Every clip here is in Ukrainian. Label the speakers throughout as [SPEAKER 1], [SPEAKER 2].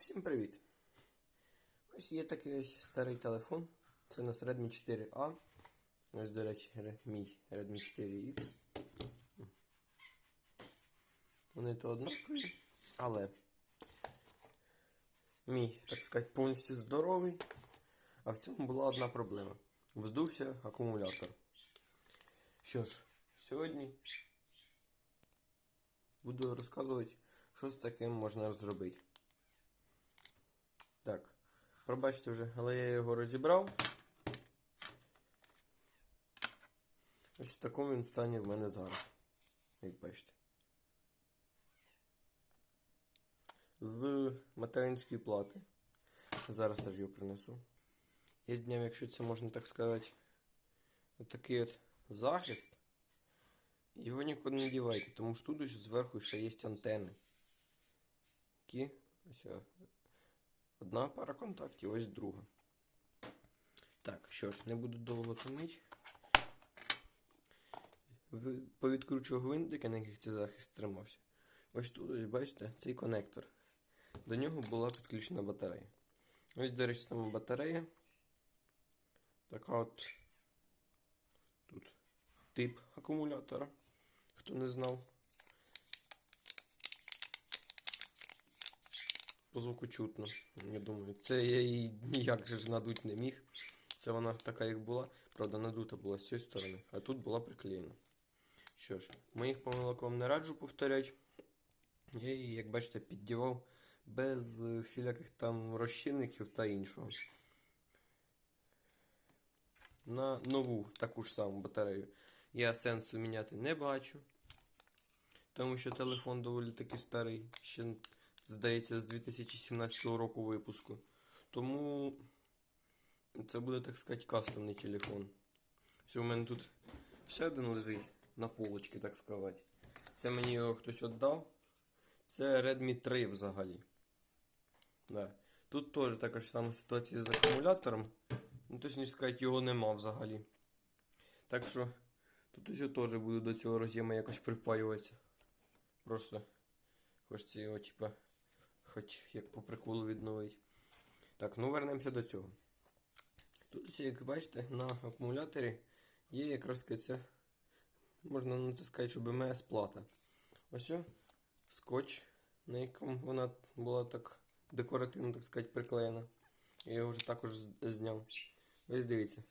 [SPEAKER 1] Всім привіт! Ось є такий ось старий телефон. Це у нас Redmi 4A. Ось, до речі, мій Redmi 4X. Вони то однакові, але мій, так сказати, повністю здоровий. А в цьому була одна проблема. Вздувся акумулятор. Що ж, сьогодні буду розказувати, що з таким можна зробити. Так, пробачте вже, але я його розібрав. Ось в такому він стані в мене зараз. Як бачите. З материнської плати. Зараз теж його принесу. Є з днем, якщо це можна так сказати, отакий от захист. Його нікуди не дівайте, тому що тут ось зверху ще є антени. Які ось Одна пара контактів, ось друга. Так, що ж, не буду довго томити. Повідкручую гвинтики, на яких цей захист тримався. Ось тут, ось бачите, цей конектор. До нього була підключена батарея. Ось, до речі, сама батарея. Така от тип акумулятора, хто не знав. По звуку чутно, я думаю. Це я її ніяк же ж надуть не міг. Це вона така, як була. Правда, надута була з цієї сторони, а тут була приклеєна. Що ж, моїх помилок вам не раджу повторять. Я її, як бачите, піддівав без всіляких там розчинників та іншого. На нову таку ж саму батарею я сенсу міняти не бачу. Тому що телефон доволі таки старий. Ще здається, з 2017 року випуску. Тому це буде, так сказати, кастомний телефон. Все, у мене тут ще один лежить на полочці, так сказати. Це мені його хтось віддав. Це Redmi 3 взагалі. Да. Тут теж така ж сама ситуація з акумулятором. Ну, точніше сказати, його нема взагалі. Так що тут ось я теж буду до цього роз'єму якось припаюватися. Просто хочеться його, типа, хоч як по приколу відновити. Так, ну вернемося до цього. Тут, ось, як бачите, на акумуляторі є якраз це, можна на це сказати, що БМС плата. Ось о, скотч, на якому вона була так декоративно, так сказати, приклеєна. Я його вже також зняв. Ось дивіться.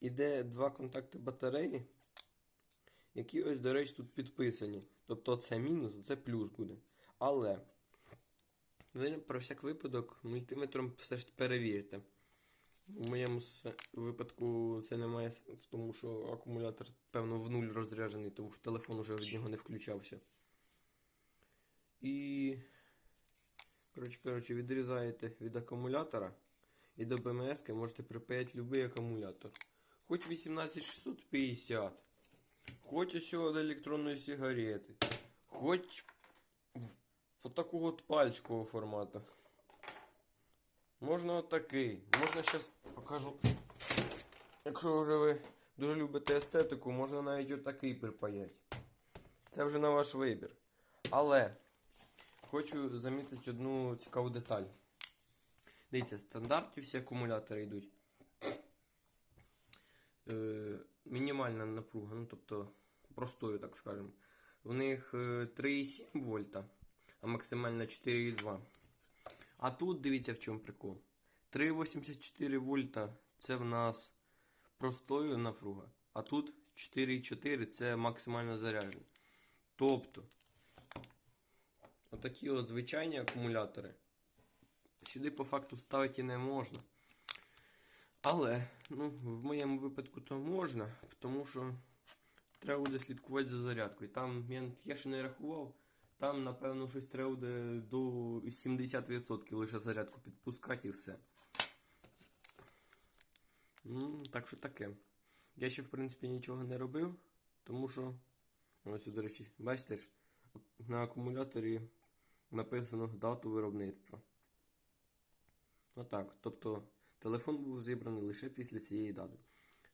[SPEAKER 1] Іде два контакти батареї, які ось, до речі, тут підписані. Тобто це мінус, це плюс буде. Але ви про всяк випадок мультиметром все ж перевірте. У моєму випадку це не має сенсу, тому що акумулятор, певно, в нуль розряджений, тому що телефон уже від нього не включався. І, коротше, коротше, відрізаєте від акумулятора і до БМС можете припаяти будь-який акумулятор. Хоч 18650, хоч ось до електронної сигарети, хоч от такого от пальчикового формату. Можна отакий. Можна зараз покажу. Якщо вже ви дуже любите естетику, можна навіть отакий припаяти. Це вже на ваш вибір. Але хочу замітити одну цікаву деталь. Дивіться, стандартні всі акумулятори йдуть. Е, мінімальна напруга, ну тобто простою, так скажемо. В них е, 3,7 вольта, а максимально 4,2. А тут дивіться в чому прикол. 3,84 вольта це в нас простою напруга, а тут 4,4 це максимально зарядження. Тобто, отакі от звичайні акумулятори сюди по факту ставити не можна. Але, ну, в моєму випадку то можна, тому що треба буде слідкувати за зарядкою. Там я ще не рахував, там, напевно, щось треба до 70% лише зарядку підпускати і все. Ну, так що таке. Я ще, в принципі, нічого не робив, тому що, ось, до речі, бачите ж, на акумуляторі написано дату виробництва. Отак. Тобто телефон був зібраний лише після цієї дати.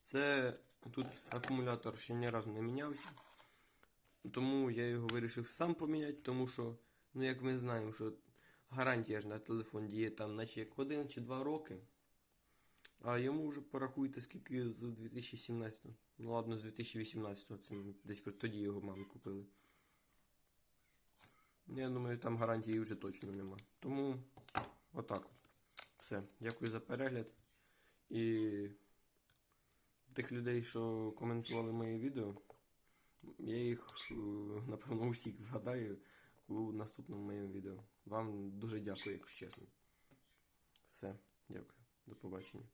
[SPEAKER 1] Це тут акумулятор ще ні разу не мінявся. Тому я його вирішив сам поміняти, тому що, ну як ми знаємо, що гарантія ж на телефон діє там, наче як один чи два роки. А йому вже порахуйте, скільки з 2017. Ну ладно, з 2018. Це десь тоді його мамі купили. Я думаю, там гарантії вже точно нема. Тому отак от. Все. Дякую за перегляд. І тих людей, що коментували мої відео, я їх, е, напевно, усіх згадаю у наступному моєму відео. Вам дуже дякую, якщо чесно. Все, дякую. До побачення.